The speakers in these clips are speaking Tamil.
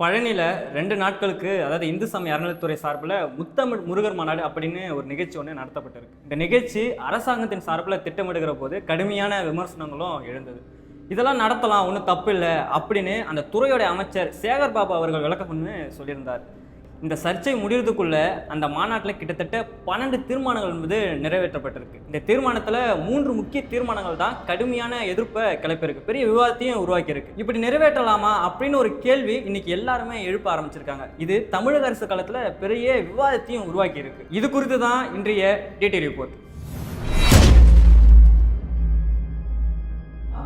பழனியில் ரெண்டு நாட்களுக்கு அதாவது இந்து சமய அறநிலைத்துறை சார்பில் முத்தமிழ் முருகர் மாநாடு அப்படின்னு ஒரு நிகழ்ச்சி ஒன்று நடத்தப்பட்டிருக்கு. இந்த நிகழ்ச்சி அரசாங்கத்தின் சார்பில் திட்டமிடுகிற போது கடுமையான விமர்சனங்களும் எழுந்தது. இதெல்லாம் நடத்தலாம் ஒன்றும் தப்பு இல்லை அப்படின்னு அந்த துறையோடைய அமைச்சர் சேகர் பாபு அவர்கள் விளக்கம்னு சொல்லியிருந்தார். இந்த சர்ச்சை முடிகிறதுக்குள்ளே அந்த மாநாட்டில் கிட்டத்தட்ட பன்னெண்டு தீர்மானங்கள் என்பது நிறைவேற்றப்பட்டிருக்கு. இந்த தீர்மானத்தில் மூன்று முக்கிய தீர்மானங்கள் தான் கடுமையான எதிர்ப்பை கிளப்பியிருக்கு. பெரிய விவாதத்தையும் உருவாக்கியிருக்கு. இப்படி நிறைவேற்றலாமா அப்படின்னு ஒரு கேள்வி இன்னைக்கு எல்லாருமே எழுப்ப ஆரம்பிச்சிருக்காங்க. இது தமிழக அரசு காலத்தில் பெரிய விவாதத்தையும் உருவாக்கியிருக்கு. இது குறித்து தான் இன்றைய டிடி ரிப்போர்ட்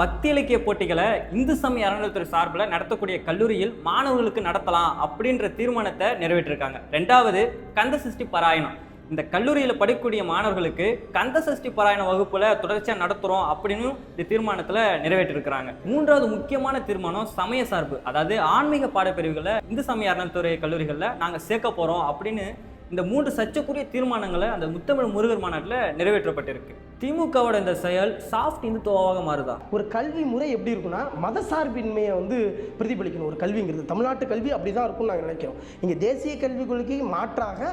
பக்தி இலக்கிய போட்டிகளை இந்து சமய அறநிலையத்துறை சார்பில் நடத்தக்கூடிய கல்லூரியில் மாணவர்களுக்கு நடத்தலாம் அப்படின்ற தீர்மானத்தை நிறைவேற்றிருக்காங்க. ரெண்டாவது கந்த சஷ்டி பாராயணம். இந்த கல்லூரியில் படிக்கக்கூடிய மாணவர்களுக்கு கந்த சஷ்டி பாராயண வகுப்பில் தொடர்ச்சியாக நடத்துகிறோம் அப்படின்னு இந்த தீர்மானத்தில் நிறைவேற்றிருக்கிறாங்க. மூன்றாவது முக்கியமான தீர்மானம் சமய சார்பு. அதாவது ஆன்மீக பாடப்பிரிவுகளை இந்து சமய அறநிலையத்துறை கல்லூரிகளில் நாங்கள் சேர்க்க போகிறோம் அப்படின்னு இந்த மூன்று சர்ச்சைக்குரிய தீர்மானங்களை அந்த முத்தமிழ் முருகர் மாநாட்டில் நிறைவேற்றப்பட்டிருக்கு. திமுகவோட இந்த செயல் சாஃப்ட் இந்துத்துவாக மாறுதா? ஒரு கல்வி முறை எப்படி இருக்குன்னா மதசார்பின்மையை வந்து பிரதிபலிக்கணும். ஒரு கல்விங்கிறது தமிழ்நாட்டு கல்வி அப்படி தான் இருக்கும்னு நாங்கள் நினைக்கிறோம். இங்கே தேசிய கல்விக் கொள்கைக்கு மாற்றாக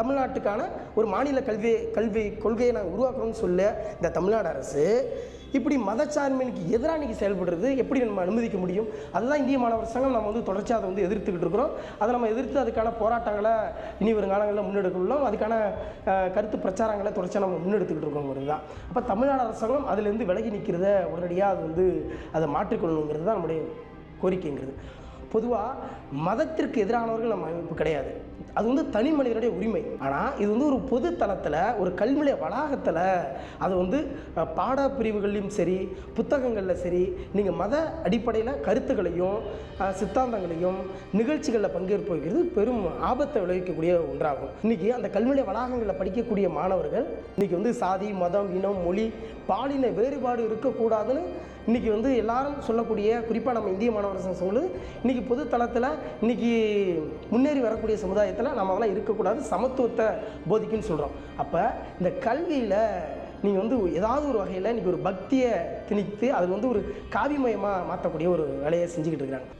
தமிழ்நாட்டுக்கான ஒரு மாநில கல்வி கல்வி கொள்கையை நாங்கள் உருவாக்குறோம்னு சொல்ல இந்த தமிழ்நாடு அரசு இப்படி மதச்சார்பின்மைக்கு எதிராக இன்னைக்கு செயல்படுறது எப்படி நம்ம அனுமதிக்க முடியும்? அதுதான் இந்திய மாணவர் சங்கம் நம்ம வந்து தொடர்ச்சியாக அதை வந்து எதிர்த்துக்கிட்டு இருக்கிறோம். அதை நம்ம எதிர்த்து அதுக்கான போராட்டங்களை இனி வரும் காலங்களில் முன்னெடுக்க அதுக்கான கருத்து பிரச்சாரங்களை தொடர்ச்சியாக நம்ம முன்னெடுத்துக்கிட்டு இருக்கோங்கிறது தான் அப்போ தமிழ்நாடு அரசாங்கம் அதுலேருந்து விலகி நிற்கிறத உடனடியாக அது வந்து அதை மாற்றிக்கொள்ளணுங்கிறது தான் நம்முடைய கோரிக்கைங்கிறது. பொதுவாக மதத்திற்கு எதிரானவர்கள் நம்ம அமைப்பு கிடையாது. அது வந்து தனி மனிதனுடைய உரிமை. ஆனால் இது வந்து ஒரு பொது தளத்தில் ஒரு கல்வி வளாகத்தில் அது வந்து பாட பிரிவுகள்லையும் சரி புத்தகங்களில் சரி நீங்கள் மத அடிப்படையில் கருத்துக்களையும் சித்தாந்தங்களையும் நிகழ்ச்சிகளில் பங்கேற்பது பெரும் ஆபத்தை விளைவிக்கக்கூடிய ஒன்றாகும். இன்றைக்கி அந்த கல்வி வளாகங்களில் படிக்கக்கூடிய மாணவர்கள் இன்றைக்கி வந்து சாதி மதம் இனம் மொழி பாலின வேறுபாடு இருக்கக்கூடாதுன்னு இன்றைக்கி வந்து எல்லாரும் சொல்லக்கூடிய குறிப்பாக நம்ம இந்திய மாணவர் சங்கம் இன்றைக்கி பொதுத்தளத்தில் இன்றைக்கி முன்னேறி வரக்கூடிய சமுதாயத்தில் நம்ம அதெல்லாம் இருக்கக்கூடாது சமத்துவத்தை போதிக்குன்னு சொல்கிறோம் அப்போ இந்த கல்வியில் நீங்கள் வந்து ஏதாவது ஒரு வகையில் இன்றைக்கி ஒரு பக்தியை திணித்து அது வந்து ஒரு காவிமயமாக மாற்றக்கூடிய ஒரு வேலையை செஞ்சுக்கிட்டு இருக்கிறாங்க.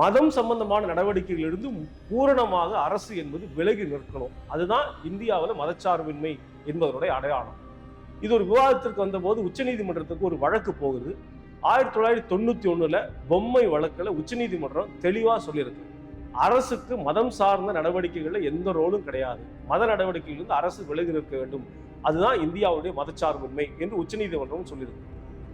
மதம் சம்பந்தமான நடவடிக்கைகளிலிருந்து பூரணமாக அரசு என்பது விலகி நிற்கணும். அதுதான் இந்தியாவில் மதச்சார்பின்மை என்பதனுடைய அடையாளம். இது ஒரு விவாதத்திற்கு வந்தபோது உச்சநீதிமன்றத்துக்கு ஒரு வழக்கு போகுது. ஆயிரத்தி தொள்ளாயிரத்தி தொண்ணூத்தி ஒண்ணுல பொம்மை வழக்கில் உச்சநீதிமன்றம் தெளிவாக சொல்லியிருக்கு. அரசுக்கு மதம் சார்ந்த நடவடிக்கைகளில் எந்த ரோலும் கிடையாது. மத நடவடிக்கைகளிலிருந்து அரசு விலகி இருக்க வேண்டும். அதுதான் இந்தியாவுடைய மதச்சார்பின்மை என்று உச்சநீதிமன்றம் சொல்லியிருக்கு.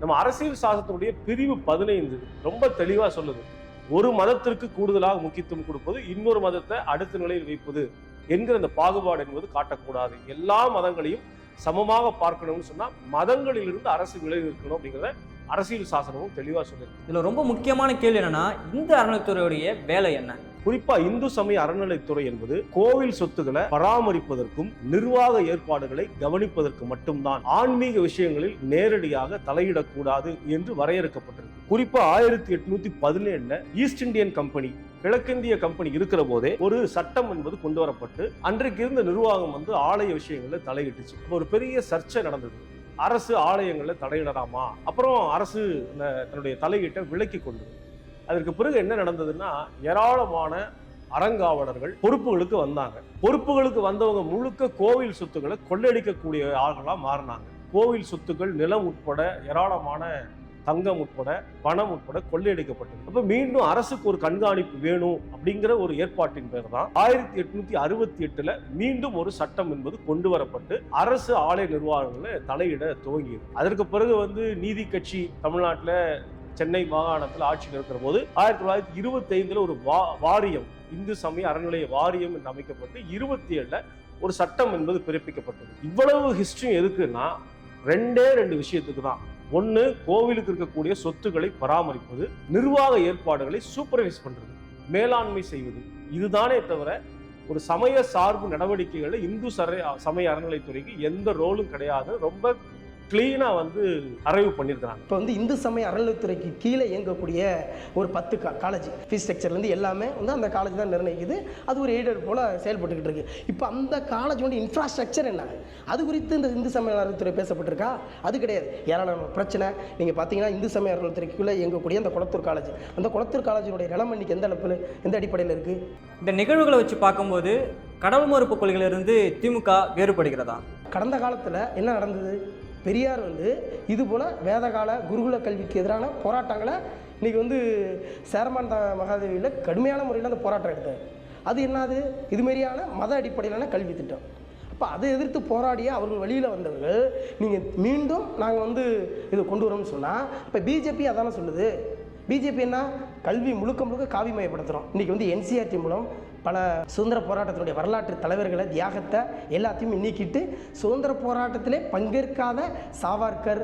நம்ம அரசியல் சாசனத்துடைய பிரிவு பதினைந்து ரொம்ப தெளிவாக சொல்லுது. ஒரு மதத்திற்கு கூடுதலாக முக்கியத்துவம் கொடுப்பது இன்னொரு மதத்தை அடுத்த நிலையில் வைப்பது என்கிற அந்த பாகுபாடு என்பது காட்டக்கூடாது. எல்லா மதங்களையும் சமமாக பார்க்கணும்னு சொன்னா மதங்களிலிருந்து அரசு விலகி இருக்கணும் அப்படிங்கிறத அரசியல் சாசனமும் தெளிவா சொல்லியிருக்கு. இதில் ரொம்ப முக்கியமான கேள்வி என்னன்னா இந்த அறநிலைத்துறையுடைய வேலை என்ன? குறிப்பா இந்து சமய அறநிலைத்துறை என்பது கோவில் சொத்துக்களை பராமரிப்பதற்கும் நிர்வாக ஏற்பாடுகளை கவனிப்பதற்கு மட்டும்தான். ஆன்மீக விஷயங்களில் நேரடியாக தலையிடக்கூடாது என்று வரையறுக்கப்பட்டிருக்கு. குறிப்பா ஆயிரத்தி எட்நூத்தி பதினேழுல ஈஸ்ட் இந்தியன் கம்பெனி கிழக்கிந்திய கம்பெனி இருக்கிற போதே ஒரு சட்டம் என்பது கொண்டு வரப்பட்டு அன்றைக்கு இருந்த நிர்வாகம் வந்து ஆலய விஷயங்களில் தலையிட்டுச்சு. ஒரு பெரிய சர்ச்சை நடந்தது. அரசு ஆலயங்களை தலையிடலாமா? அப்புறம் அரசு இந்த தன்னுடைய தலையீட்டை விலக்கி கொண்டது. அதற்கு பிறகு என்ன நடந்ததுன்னா ஏராளமான அறங்காவலர்கள் பொறுப்புகளுக்கு வந்தாங்க. பொறுப்புகளுக்கு வந்தவங்க முழுக்க கோவில் சொத்துக்களை கொள்ளையடிக்கக்கூடிய ஆள்களாக மாறினாங்க. கோவில் சொத்துக்கள் நிலம் உட்பட ஏராளமான தங்கம் உட்பட பணம் உட்பட கொள்ளையடிக்கப்பட்டது. அப்ப மீண்டும் அரசுக்கு ஒரு கண்காணிப்பு வேணும் அப்படிங்கிற ஒரு ஏற்பாட்டின் பேர் தான் ஆயிரத்தி எட்நூத்தி அறுபத்தி எட்டுல மீண்டும் ஒரு சட்டம் என்பது கொண்டு வரப்பட்டு அரசு ஆலை நிர்வாகங்களை தலையிட துவங்கியது. அதற்கு பிறகு வந்து நீதி கட்சி தமிழ்நாட்டில் சென்னை மாகாணத்தில் ஆட்சியில் இருக்கிற போது ஆயிரத்தி தொள்ளாயிரத்தி இருபத்தி ஐந்துல ஒரு வா- வாரியம் இந்து சமய அறநிலைய வாரியம் என்று அமைக்கப்பட்டு இருபத்தி ஏழுல ஒரு சட்டம் என்பது பிறப்பிக்கப்பட்டது. இவ்வளவு ஹிஸ்டரி எதுக்குன்னா ரெண்டே ரெண்டு விஷயத்துக்கு தான் ஒன்று கோவிலுக்கு இருக்கக்கூடிய சொத்துக்களை பராமரிப்பது நிர்வாக ஏற்பாடுகளை சூப்பர்வைஸ் பண்றது மேலாண்மை செய்வது. இதுதானே தவிர ஒரு சமய சார்பு நடவடிக்கைகளில் இந்து சர சமய அறநிலைத்துறைக்கு எந்த ரோலும் கிடையாது. ரொம்ப கிளீனாக வந்து அரைவு பண்ணியிருக்கிறாங்க இப்போ வந்து இந்து சமய அறநிலைத்துறைக்கு கீழே இயங்கக்கூடிய ஒரு பத்து கா காலேஜ் ஃபீஸ் ஸ்ட்ரக்சர்லேருந்து எல்லாமே வந்து அந்த காலேஜ் தான் நிர்ணயிக்குது. அது ஒரு எய்டட் போல் செயல்பட்டுக்கிட்டு இருக்கு. இப்போ அந்த காலேஜோட இன்ஃப்ராஸ்ட்ரக்சர் என்ன? அது குறித்து இந்த இந்து சமய அறநிலைத்துறை பேசப்பட்டிருக்கா? அது கிடையாது. ஏராளமான பிரச்சனை. நீங்கள் பார்த்தீங்கன்னா இந்து சமய அறநிலைத்துறைக்குள்ளே இயங்கக்கூடிய அந்த குளத்தூர் காலேஜ் அந்த குளத்தூர் காலேஜினுடைய நிலம் இன்னைக்கு எந்த அளப்பில் எந்த அடிப்படையில் இருக்குது இந்த நிகழ்வுகளை வச்சு பார்க்கும்போது கடவுள் மறுப்பு கொள்கையிலிருந்து திமுக வேறுபடுகிறதா? கடந்த காலத்தில் என்ன நடந்தது? பெரியார் வந்து இது போல் வேதகால குருகுல கல்விக்கு எதிரான போராட்டங்களை இன்றைக்கி வந்து சேரமான் மகாதேவியில் கடுமையான முறையில் அந்த போராட்டம் எடுத்தார். அது என்னது? இதுமாரியான மத அடிப்படையிலான கல்வி திட்டம். அப்போ அதை எதிர்த்து போராடிய அவர்கள் வழியில் வந்தவர்கள் நீங்கள் மீண்டும் நாங்கள் வந்து இதை கொண்டு வரோம்னு சொன்னால் இப்போ பிஜேபி அதானே சொல்லுது? பிஜேபி என்ன? கல்வி முழுக்க முழுக்க காவிமயப்படுத்துகிறோம் இன்றைக்கி வந்து என்சிஆர்டி மூலம் பல சுதந்திர போராட்டத்தினுடைய வரலாற்று தலைவர்களை தியாகத்தை எல்லாத்தையும் நீக்கிட்டு சுதந்திர போராட்டத்திலே பங்கேற்காத சாவார்கர்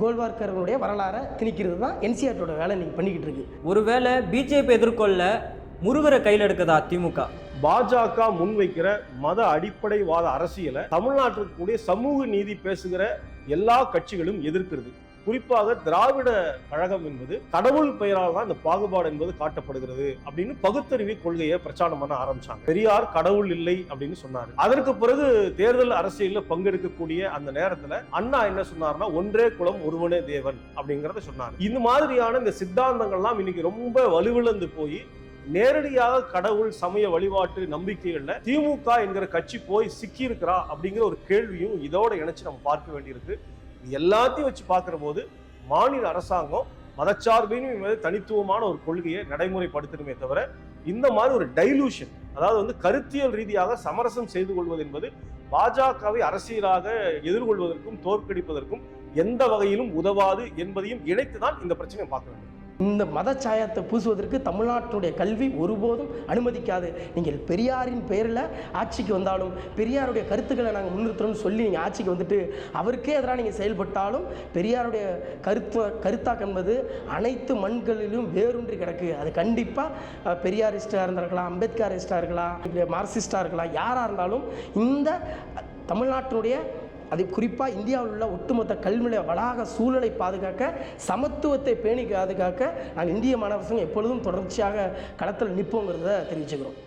கோல்வார்கர்களுடைய வரலாறை திணிக்கிறது தான் என்சிஆர்டியோட வேலை இன்னைக்கு பண்ணிக்கிட்டு இருக்கு. ஒருவேளை பிஜேபி எதிர்கொள்ள முருகரை கையில் எடுக்குதா திமுக? பாஜக முன்வைக்கிற மத அடிப்படைவாத அரசியலை தமிழ்நாட்டில் கூடிய சமூக நீதி பேசுகிற எல்லா கட்சிகளும் எதிர்க்கிறது. குறிப்பாக திராவிட கழகம் என்பது கடவுள் பெயரால் தான் இந்த பாகுபாடு என்பது காட்டப்படுகிறது அப்படின்னு பகுத்தறிவு கொள்கையை பிரச்சாரம் பண்ண ஆரம்பிச்சாங்க. பெரியார் கடவுள் இல்லை அப்படின்னு சொன்னாரு. அதற்கு பிறகு தேர்தல் அரசியலில் பங்கெடுக்கக்கூடிய அந்த நேரத்துல அண்ணா என்ன சொன்னார்னா ஒன்றே குலம் ஒருவனே தேவன் அப்படிங்கறத சொன்னார். இந்த மாதிரியான இந்த சித்தாந்தங்கள்லாம் இன்னைக்கு ரொம்ப வலுவிழந்து போய் நேரடியாக கடவுள் சமய வழிபாட்டு நம்பிக்கைகள்ல திமுக என்கிற கட்சி போய் சிக்கி இருக்கிறா அப்படிங்கிற ஒரு கேள்வியும் இதோட இணைச்சு நம்ம பார்க்க வேண்டியிருக்கு. எல்லாத்தையும் வச்சு பார்க்குற போது மாநில அரசாங்கம் மதச்சார்பின் தனித்துவமான ஒரு கொள்கையை நடைமுறைப்படுத்தணுமே தவிர இந்த மாதிரி ஒரு டைலூஷன் அதாவது வந்து கருத்தியல் ரீதியாக சமரசம் செய்து கொள்வது என்பது பாஜகவை அரசியலாக எதிர்கொள்வதற்கும் தோற்கடிப்பதற்கும் எந்த வகையிலும் உதவாது என்பதையும் இணைத்துதான் இந்த பிரச்சனையை பார்க்க வேண்டும். இந்த மதச்சாயத்தை பூசுவதற்கு தமிழ்நாட்டினுடைய கல்வி ஒருபோதும் அனுமதிக்காது. நீங்கள் பெரியாரின் பெயரில் ஆட்சிக்கு வந்தாலும் பெரியாருடைய கருத்துக்களை நாங்கள் முன்னிறுத்தணும்னு சொல்லி நீங்கள் ஆட்சிக்கு வந்துட்டு அவருக்கே எதிராக நீங்கள் செயல்பட்டாலும் பெரியாருடைய கருத்து கருத்தாக்கம் என்பது அனைத்து மண்களிலும் வேரூன்றி கிடக்கு. அது கண்டிப்பாக பெரியாரிஸ்டாக இருந்திருக்கலாம் அம்பேத்கரிஸ்டாக இருக்கலாம் இல்லை மார்க்சிஸ்டாக இருக்கலாம் யாராக இருந்தாலும் இந்த தமிழ்நாட்டினுடைய அது குறிப்பாக இந்தியாவில் உள்ள ஒட்டுமொத்த கல்விநிலைய வளாக சூழலை பாதுகாக்க சமத்துவத்தை பேணி பாதுகாக்க நாங்கள் இந்திய மாணவர்கள் எப்பொழுதும் தொடர்ச்சியாக களத்தில் நிற்போங்கிறத தெரிவிச்சுக்கிறோம்.